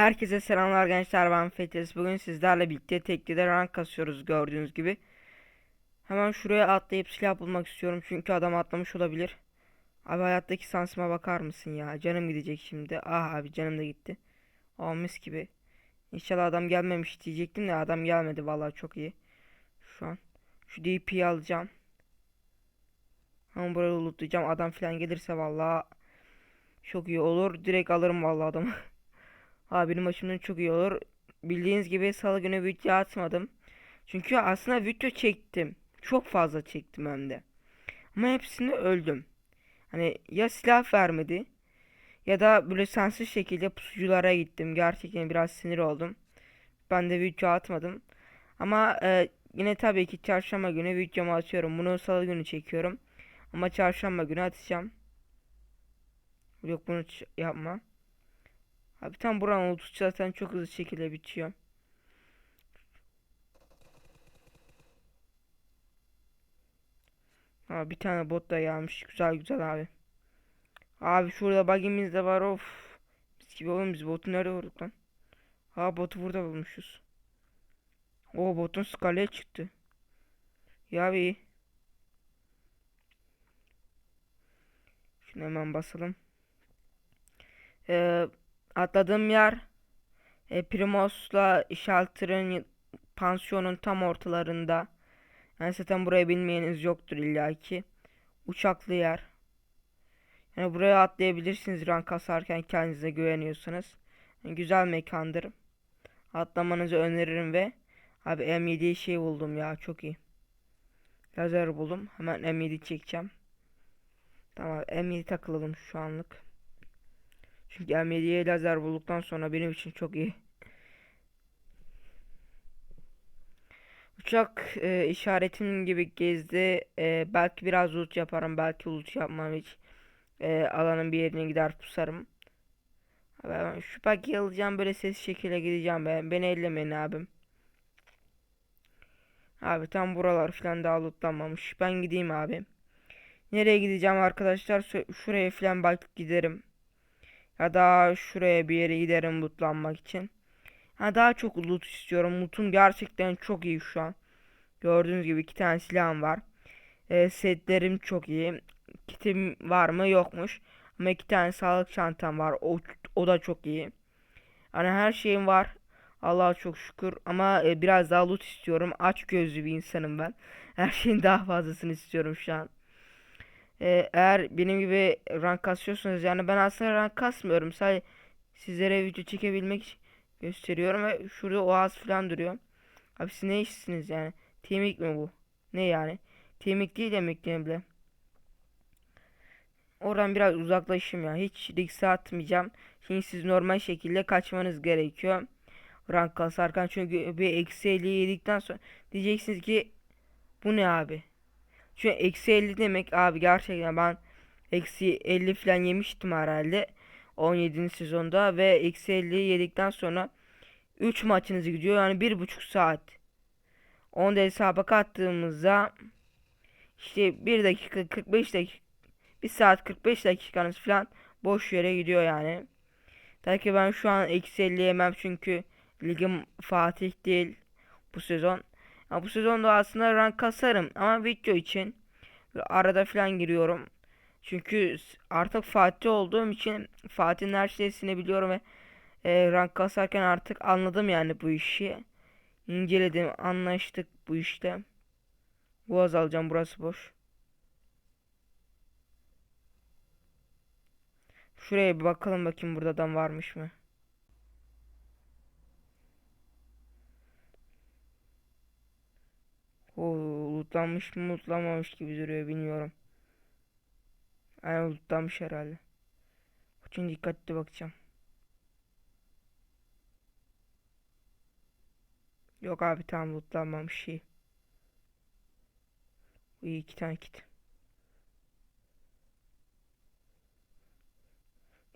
Herkese selamlar gençler ben Fetes. Bugün sizlerle birlikte teklide rank kasıyoruz gördüğünüz gibi. Hemen şuraya atlayıp silah bulmak istiyorum çünkü adam atlamış olabilir. Abi hayattaki sansıma bakar mısın ya? Canım gidecek şimdi. Ah abi canım da gitti. Aa mis gibi. İnşallah adam gelmemiş diyecektim de adam gelmedi vallahi çok iyi. Şu an. Şu DP'yi alacağım. Hemen burayı lootlayacağım. Adam falan gelirse vallahi çok iyi olur. Direkt alırım vallahi adamı. Abi benim açımdan çok iyi olur. Bildiğiniz gibi salı günü video atmadım. Çünkü aslında video çektim. Çok fazla çektim hem de. Ama hepsini öldüm. Hani ya silah vermedi ya da böyle sensiz şekilde pusuculara gittim. Gerçekten biraz sinir oldum. Ben de video atmadım. Ama e, yine tabii ki çarşamba günü videomu atıyorum. Bunu salı günü çekiyorum. Ama çarşamba günü atacağım. Yok bunu yapma. Abi tam buranın ultusu zaten çok hızlı şekilde bitiyor. Abi bir tane bot da gelmiş. Güzel güzel abi. Abi şurada bug'imiz de var of. Biz gibi oğlum biz botu nerede vurduk lan? Ha botu burada bulmuşuz. O botun skaleye çıktı. Ya iyi. Şunu hemen basalım. Ee, atladığım yer e, Primos'la Shelter'ın pansiyonun tam ortalarında. Yani zaten burayı bilmeyeniz yoktur illaki. Uçaklı yer. Yani buraya atlayabilirsiniz rank kasarken kendinize güveniyorsanız. Yani güzel mekandır. Atlamanızı öneririm ve abi M7 şey buldum ya çok iyi. Lazer buldum. Hemen M7 çekeceğim. Tamam M7 takılalım şu anlık. Çünkü M7'ye lazer bulduktan sonra benim için çok iyi. Uçak e, işaretim gibi gezdi. E, belki biraz loot yaparım. Belki loot yapmam hiç. E, alanın bir yerine gider pusarım. Ben şu pakeyi alacağım böyle ses şekilde gideceğim ben. Beni ellemeyin abim. Abi tam buralar falan daha lootlanmamış. Ben gideyim abi. Nereye gideceğim arkadaşlar? Şuraya falan bak giderim. Ya da şuraya bir yere giderim lootlanmak için. Ha daha çok loot istiyorum. Loot'um gerçekten çok iyi şu an. Gördüğünüz gibi iki tane silahım var. E, setlerim çok iyi. Kitim var mı? Yokmuş. Ama iki tane sağlık çantam var. O, o da çok iyi. Hani her şeyim var. Allah'a çok şükür. Ama e, biraz daha loot istiyorum. Aç gözlü bir insanım ben. Her şeyin daha fazlasını istiyorum şu an. E, eğer benim gibi rank kasıyorsanız yani ben aslında rank kasmıyorum. Sadece sizlere video çekebilmek için gösteriyorum ve şurada oğaz falan duruyor. Abi siz ne işsiniz yani? Temik mi bu? Ne yani? Temik değil demek yani bile. Oradan biraz uzaklaşayım ya. Hiç risk atmayacağım. Şimdi siz normal şekilde kaçmanız gerekiyor. Rank kasarken çünkü bir eksi 50 yedikten sonra diyeceksiniz ki bu ne abi? Çünkü eksi 50 demek abi gerçekten ben eksi 50 falan yemiştim herhalde. 17. sezonda ve eksi 50 yedikten sonra 3 maçınız gidiyor yani 1,5 saat. Onu da hesaba kattığımızda işte 1 dakika 45 dakika 1 saat 45 dakikanız falan boş yere gidiyor yani. Tabii ki ben şu an eksi 50 yemem çünkü ligim Fatih değil bu sezon. Ya bu sezonda aslında rank kasarım ama video için arada falan giriyorum. Çünkü artık Fatih olduğum için Fatih'in her şeyini biliyorum ve e, rank kasarken artık anladım yani bu işi. İnceledim, anlaştık bu işte. Boğaz alacağım, burası boş. Şuraya bir bakalım bakayım burada adam varmış mı? Oo, lootlanmış mı lootlanmamış gibi duruyor bilmiyorum. Aynen lootlanmış herhalde. Için dikkatli bakacağım. Yok abi tamam lootlanmamış şey. İyi iki tane kit.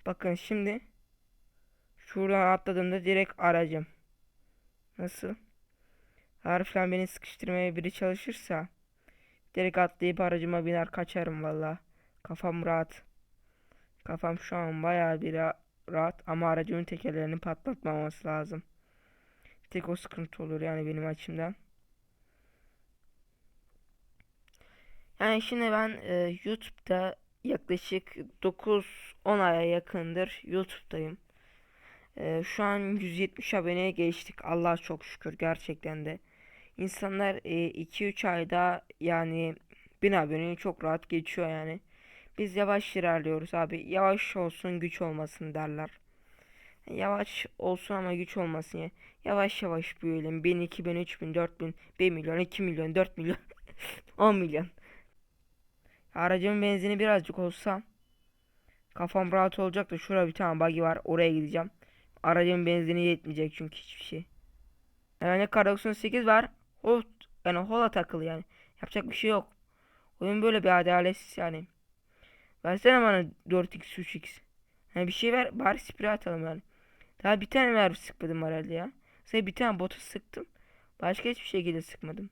Bakın şimdi şuradan atladığımda direkt aracım. Nasıl? Eğer beni sıkıştırmaya biri çalışırsa direkt atlayıp aracıma biner kaçarım valla. Kafam rahat. Kafam şu an bayağı bir ra- rahat ama aracımın tekerlerini patlatmaması lazım. Tek o sıkıntı olur yani benim açımdan. Yani şimdi ben e, YouTube'da yaklaşık 9-10 aya yakındır YouTube'dayım. E, şu an 170 aboneye geçtik. Allah çok şükür gerçekten de. İnsanlar 2-3 ayda yani 1000 aboneyi çok rahat geçiyor yani. Biz yavaş ilerliyoruz abi. Yavaş olsun güç olmasın derler. Yavaş olsun ama güç olmasın ya. Yavaş yavaş büyüyelim. 1000, 2000, 3000, 4000, 1 milyon, 2 milyon, 4 milyon, 10 milyon. Aracımın benzini birazcık olsa kafam rahat olacak da şurada bir tane buggy var. Oraya gideceğim. Aracın benzini yetmeyecek çünkü hiçbir şey. Yani kar 98 var. O yani hola takılı yani. Yapacak bir şey yok. Oyun böyle bir adaletsiz yani. Versene bana 4x 3x. Yani bir şey ver bari sprey atalım yani. Daha bir tane mermi sıkmadım herhalde ya. Sadece bir tane botu sıktım. Başka hiçbir şekilde sıkmadım.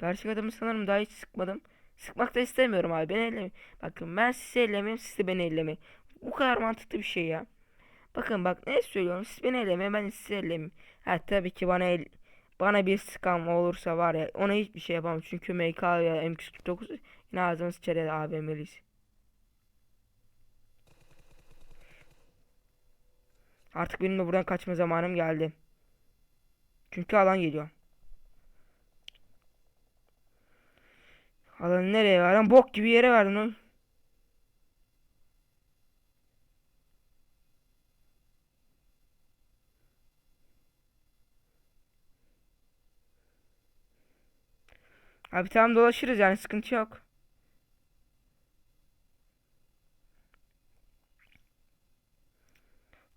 Karşı adamı sanırım daha hiç sıkmadım. Sıkmak da istemiyorum abi. Beni ellemeyin. Bakın ben sizi ellemeyeyim. Siz de beni ellemeyin. Bu kadar mantıklı bir şey ya. Bakın bak ne söylüyorum. Siz beni ellemeyin. Ben sizi ellemeyeyim. Ha tabii ki bana el, bana bir sıkan olursa var ya ona hiçbir şey yapamam. Çünkü MK ya M249 yine ağzımı sıçar AVM'liyiz. Artık benim de buradan kaçma zamanım geldi. Çünkü alan geliyor. Alanı nereye verdin? Bok gibi yere verdin oğlum. Abi tamam dolaşırız yani sıkıntı yok.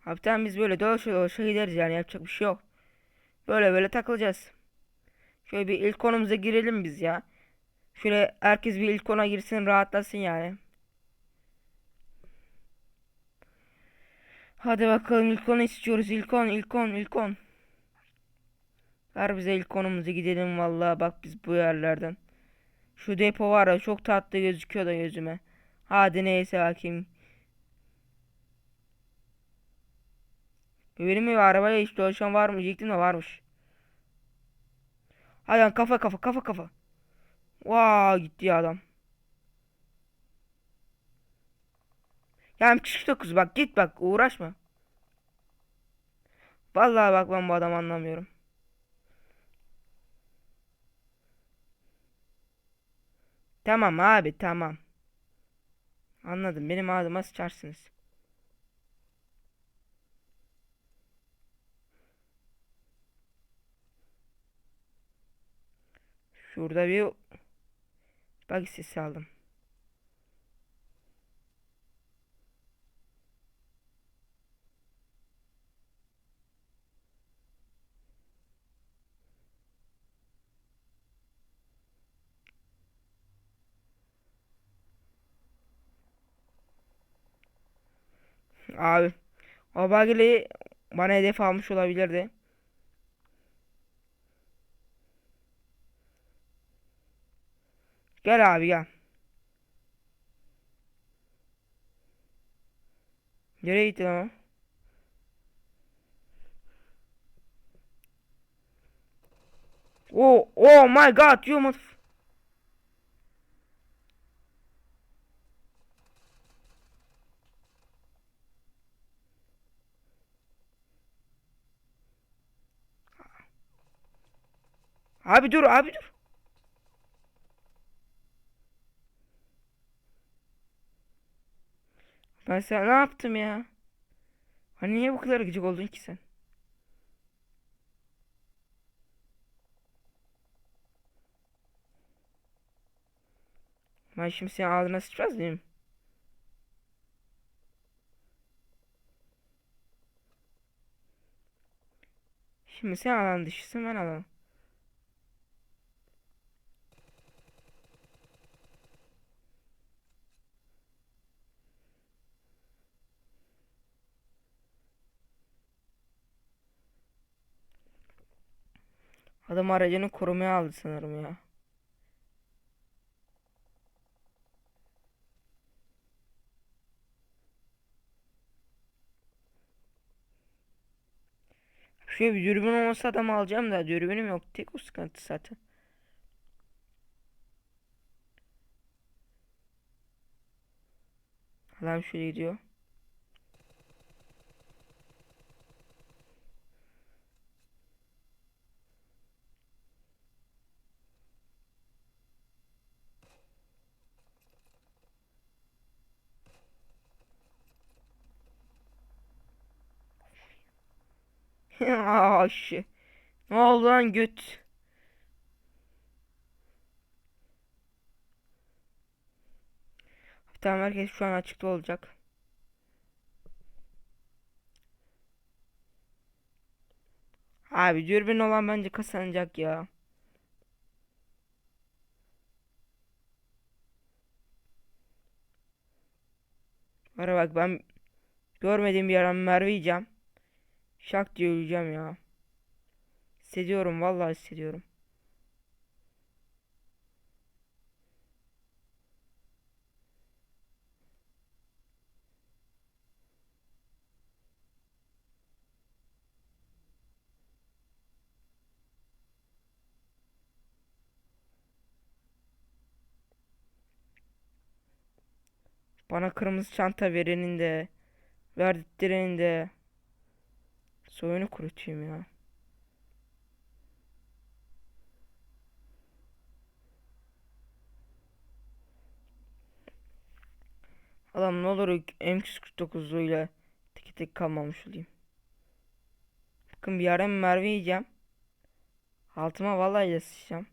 Abi tamam biz böyle dolaşa dolaşa gideriz yani yapacak bir şey yok. Böyle böyle takılacağız. Şöyle bir ilk konumuza girelim biz ya. Şöyle herkes bir ilk kona girsin rahatlasın yani. Hadi bakalım ilk konu istiyoruz. İlk on, ilk on, ilk on. Ver bize ilk konumuza gidelim vallahi bak biz bu yerlerden. Şu depo var ya çok tatlı gözüküyor da gözüme. Hadi neyse bakayım. Benim mi arabaya hiç dolaşan var mı diyecektim varmış. Hadi kafa kafa kafa kafa. Vaa gitti ya adam. Ya küçük dokuz bak git bak uğraşma. Vallahi bak ben bu adamı anlamıyorum. Tamam abi tamam. Anladım benim ağzıma sıçarsınız. Şurada bir bak sesi aldım. Abi o bagili bana hedef almış olabilirdi. Gel abi gel. Nereye gitti lan? Oh, oh my god, you must... Abi dur, abi dur. Ben sana ne yaptım ya? Hani niye bu kadar gıcık oldun ki sen? Ben şimdi senin ağzına sıçmaz mıyım? Şimdi sen alan dışısın ben alan. Adam aracını korumaya aldı sanırım ya. Şöyle bir dürbün olsa adam alacağım da dürbünüm yok. Tek o sıkıntı zaten. Adam şöyle gidiyor. Şey. Ne oldu lan göt? Tamam herkes şu an açıkta olacak. Abi dürbün olan bence kazanacak ya. Ara bak ben görmediğim bir yerden mermi yiyeceğim. Şak diye öleceğim ya. Hissediyorum vallahi hissediyorum. Bana kırmızı çanta verenin de verdiklerinin de soyunu kurutayım ya. Adam ne olur M249'luyla tek tek kalmamış olayım. Bakın bir ara mermi yiyeceğim. Altıma vallahi yaslayacağım.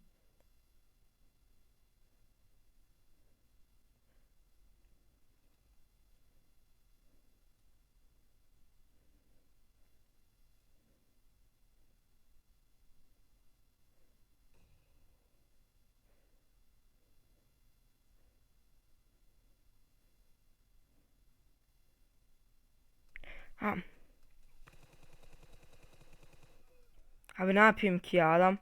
Ha. Abi ne yapayım ki ya? Adam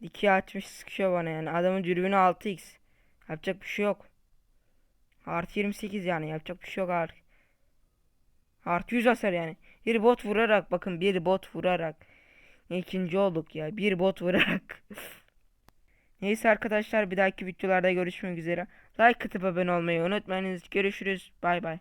ikiye açmış sıkıyor bana yani. Adamın dürbünü 6x yapacak bir şey yok. Artı 28 yani. Yapacak bir şey yok artık. Artı 100 hasar yani. Bir bot vurarak bakın bir bot vurarak ikinci olduk ya. Bir bot vurarak. Neyse arkadaşlar bir dahaki videolarda görüşmek üzere. Like atıp abone olmayı unutmayınız. Görüşürüz. Bay bay